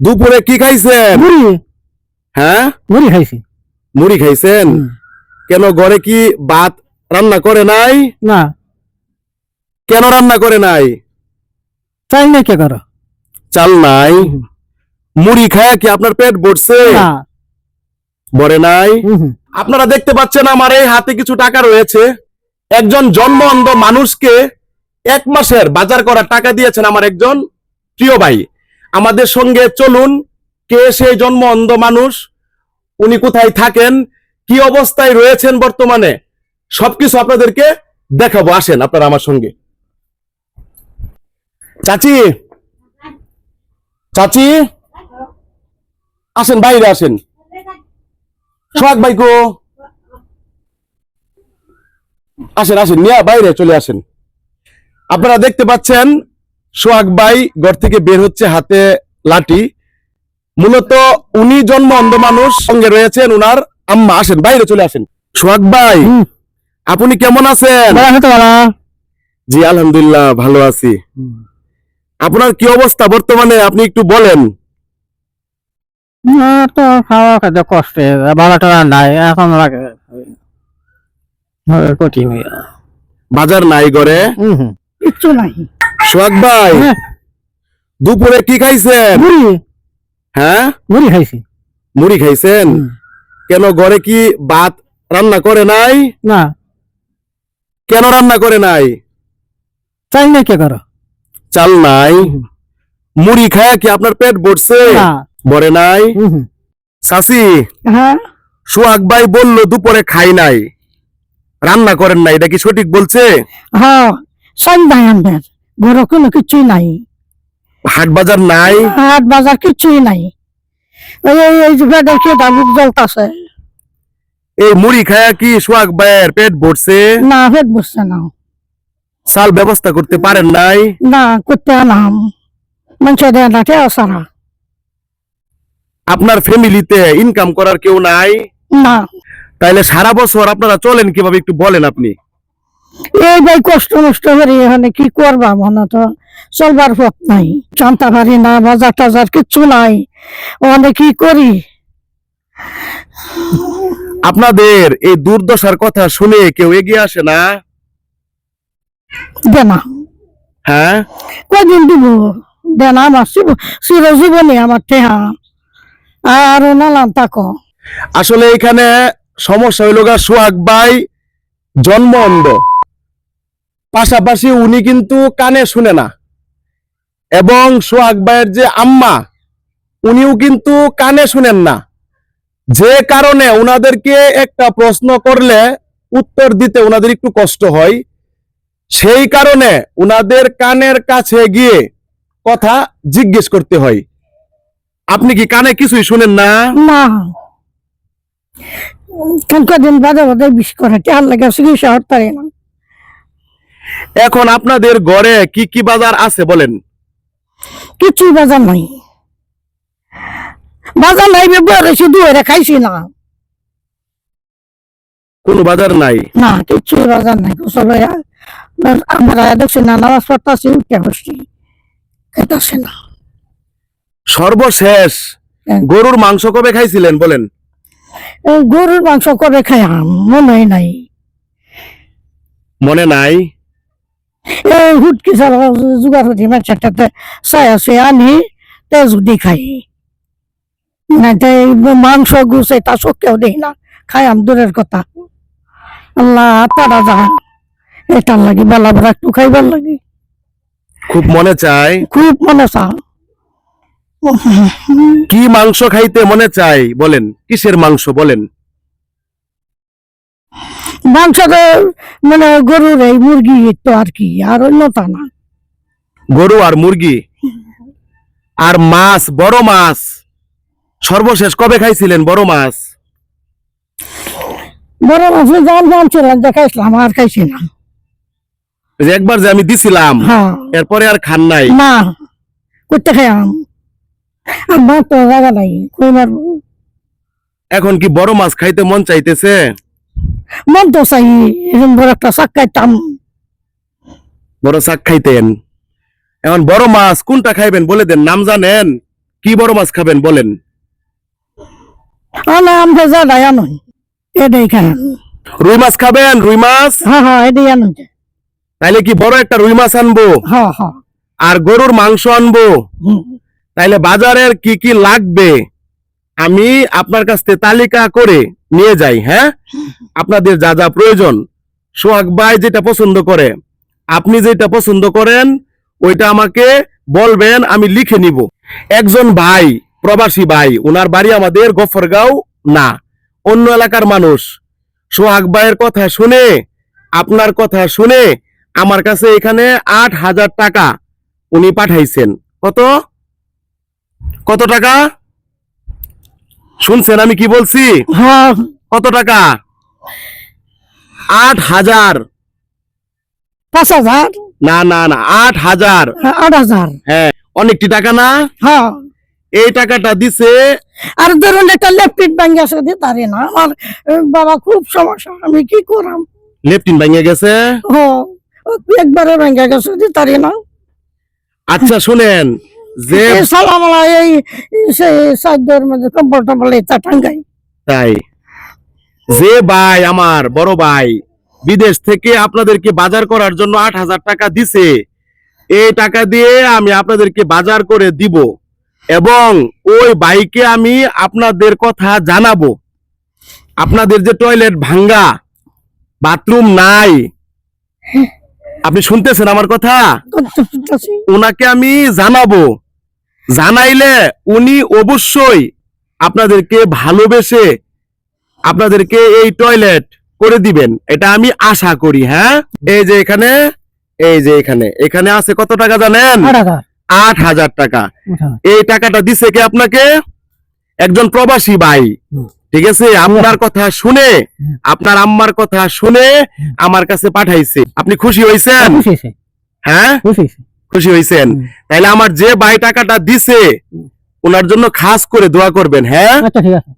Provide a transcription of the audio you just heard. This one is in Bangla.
দুপুরে কি খাইছেন? মুড়ি। হ্যাঁ? মুড়ি খাইছি। মুড়ি খাইছেন? কেন ঘরে কি ভাত রান্না করে নাই? না। কেন রান্না করে নাই? চাই না কে করো? চাল নাই? মুড়ি খায় কি আপনার পেট ভরছে? না। ভরে নাই? আপনারা দেখতে পাচ্ছেন আমার এই হাতে কিছু টাকা রয়েছে। একজন জন্ম অন্ধ মানুষকে এক মাসের বাজার করার টাকা দিয়েছেন আমার একজন প্রিয় ভাই। আমাদের সঙ্গে চলুন, কে সেই জন্ম অন্ধ মানুষ, উনি কোথায় থাকেন, কি অবস্থায় রয়েছেন বর্তমানে, সবকিছু আপনাদেরকে দেখাবো। আসেন আপনারা আমার সঙ্গে। চাচি! চাচি! আসেন, বাইরে আসেন। সোহাগ ভাই কো আসেন আসেন, নিয়ে বাইরে চলে আসেন। আপনারা দেখতে পাচ্ছেন সোহাগ ভাই ঘর থেকে বের হচ্ছে হাতে লাঠি। মূলত উনি জন্ম অন্ধ মানুষ সঙ্গে রয়েছেন উনার আম্মা। আসেন বাইরে চলে আসেন। সোহাগ ভাই আপনি কেমন আছেন? জি আলহামদুলিল্লাহ ভালো আছি। আপনার কি অবস্থা বর্তমানে? আপনি একটু বলেন। না তো খাওয়া খাদ্য কষ্টে বাবা টাকা নাই এখন লাগে কঠিন বাজার নাই হুম। কিচ্ছু নাই। সোহাগ ভাই হ্যাঁ, দুপুরে কি খাইছেন? মুড়ি। হ্যাঁ? মুড়ি খাইছি। মুড়ি খাইছেন। কেন ঘরে কি ভাত রান্না করে নাই? না। কেন রান্না করে নাই? চাই না কে করো? চাল নাই। মুড়ি খায় কি আপনার পেট ভরছে? ভরে নাই। সাসি হ্যাঁ। সোহাগ ভাই বলল দুপুরে খাই নাই। রান্না করেন নাই এটা কি সঠিক বলছে? হ্যাঁ চাই ঘরে কোনো কিছুই নাই। হাট বাজার নাই? হাট বাজার কিছুই নাই। এই- এই যে বেডে খেয়ে জ্বলতাছে এই মুড়ি খায় কি সোহাগ ভাইয়ের পেট ভরছে না পেট বসছে না। চাল ব্যবস্থা করতে পারেন নাই? না করতে আনাম। মানুষের দেয় না টেও সারা আপনার ফ্যামিলিতে ইনকাম করার কেউ নাই? না। তাইলে সারা বছর আপনারা চলেন কীভাবে একটু বলেন আপনি। এই ভাই কষ্ট নষ্ট করে এখানে কি করবা মনে তো চলবার পথ নাই। জানতে পারি না বাজার টাজার কিচ্ছু নাই। ওখানে কি করি? আপনাদের এই দুর্দশার কথা শুনে কেউ এগিয়ে আসে না? দে না হ্যাঁ? কদিন দিব? দে না আমার চির- চিরজীবনে আমার টেহা আর নালাম তাকো আসলে এখানে সমস্যা হইল গা সোহাগ ভাই জন্ম অন্ধ পাশাপাশি উনি কিন্তু কানে শুনে না। এবং সোহাগ ভাইয়ের যে আম্মা, উনিও কিন্তু কানে শুনেন না। যে কারণে উনাদেরকে একটা প্রশ্ন করলে উত্তর দিতে উনাদের একটু কষ্ট হয়। সেই কারণে উনাদের কানের কাছে গিয়ে কথা জিজ্ঞেস করতে হয়। আপনি কি কানে কিছুই শুনেন না? না। কদিন বাদে বাদে বিষ করে, টেহার লাগে চিকিৎসা হতে পারি না? এখন আপনাদের ঘরে কি কি বাজার আছে বলেন? কিছুই বাজার নাই। বাজার নাই ব্যবহার হয়েছে দুয়ারে খাইছি না। কোনো বাজার নাই? না কিছুই বাজার নাই গোসল হইয়া আমরা দেখছি না নামাজ পড়তাছি উঠে বসছি। খাইতাছি না। সর্বশেষ হ্যাঁ। গরুর মাংস কবে খাইছিলেন বলেন? গরুর মাংস কবে খাইয়াম? মনে নাই। মনে নাই? এই হুটকি চাল জোগাড় হতে চাই আছে আনি তেজ দি খাই না মাংস গুছে তা চোখেও দেই না খাইয়াম দূরের কথা। আল্লাহ তারা যা এটার লাগি বেলা বেলা একটু খাইবার লাগি। খুব মনে চায়? খুব মনে চা কি মাংস খাইতে মনে চাই বলেন কিসের মাংস বলেন? মাংস তো মানে গরুর এই মুরগি তো আর কি আর অন্য তা না। গরু আর মুরগি? আর মাছ বড় মাছ? সর্বশেষ কবে খাইছিলেন বড় মাছ? বড় মাছ জান জান ছিলাম যে খাইছিলাম আর খাইছি না। একবার যে আমি দিছিলাম হ্যাঁ। এরপরে আর খান নাই? না করতে খাইয়াম আমার তো জায়গা নাই কই মারবো এখন কি বড় মাছ খাইতে মন চাইতেছে? মন তো চাই এরকম বড় একটা শাক খাইতাম। বড় শাক খাইতেন। এখন বড় মাছ কোনটা খাইবেন বলে দেন নাম জানেন? কি বড় মাছ খাবেন বলেন। না আমরা যা নাই এটাই খাই রুই মাছ খাবেন? রুই মাছ? হ্যাঁ হ্যাঁ এটাই আনুন তাইলে কি বড় একটা রুই মাছ আনব? হ্যাঁ হ্যাঁ। আর গরুর মাংস আনব? তাইলে বাজারের কি কি লাগবে? আমি আপনার কাছ থেকে তালিকা করে নিয়ে যাই হ্যাঁ? আপনাদের যা যা প্রয়োজন। সোহাগ ভাই যেটা পছন্দ করে, আপনি যেটা পছন্দ করেন, ওইটা আমাকে বলবেন, আমি লিখে নিব। একজন ভাই, প্রবাসী ভাই, ওনার বাড়ি আমাদের গফরগাঁও না, অন্য এলাকার মানুষ। সোহাগ ভাইয়ের কথা শুনে, আপনার কথা শুনে আমার কাছে এখানে আট হাজার টাকা উনি পাঠাইছেন। কত? কত টাকা? শুনছেন আমি কি বলছি? হ্যাঁ। কত টাকা? আট হাজার। পাঁচ হাজার? না না না আট হাজার। হ্যাঁ, আট হাজার। হ্যাঁ অনেকটি টাকা না? হ্যাঁ। এই টাকাটা দিছে আর ধরুন একটা লেফটিন ব্যাঙ্গে আছে দিতে না। আমার বাবা খুব সমস্যা। আমি কি করাম? লেফটিন ভেঙে গেছে? হ একবারে ব্যাঙ্গে গেছে দিতে না। আচ্ছা শুনেন। যে সালামালা এই সেই সাধ্যের মধ্যে কমফোর্টেবল এটা টাঙ্গাই। তাই। যে ভাই আমার বড় ভাই বিদেশ থেকে আপনাদেরকে বাজার করার জন্য আট হাজার টাকা দিছে এই টাকা দিয়ে আমি আপনাদেরকে বাজার করে দিব এবং ওই বাইকে আমি আপনাদের কথা জানাব। আপনাদের যে টয়লেট ভাঙ্গা বাথরুম নাই। আপনি শুনতেছেন আমার কথা? ওনাকে আমি জানাব। জানাইলে উনি অবশ্যই আপনাদেরকে ভালোবেসে আপনাদেরকে এই টয়লেট করে দিবেন। এটা আমি আশা করি হ্যাঁ? এই যে এখানে এই যে এখানে। এখানে আছে কত টাকা জানেন? আট হাজার। টাকা। এই টাকাটা দিছে কে আপনাকে? একজন প্রবাসী ভাই। ঠিক আছে? আপনার কথা শুনে আপনার আম্মার কথা শুনে আমার কাছে পাঠাইছে। আপনি খুশি হয়েছেন? খুশি হ্যাঁ? খুশি হয়েছে খুশি হয়েছেন তাহলে আমার যে ভাই টাকাটা দিছে ওনার জন্য খাস করে দোয়া করবেন হ্যাঁ? আচ্ছা ঠিক আছে।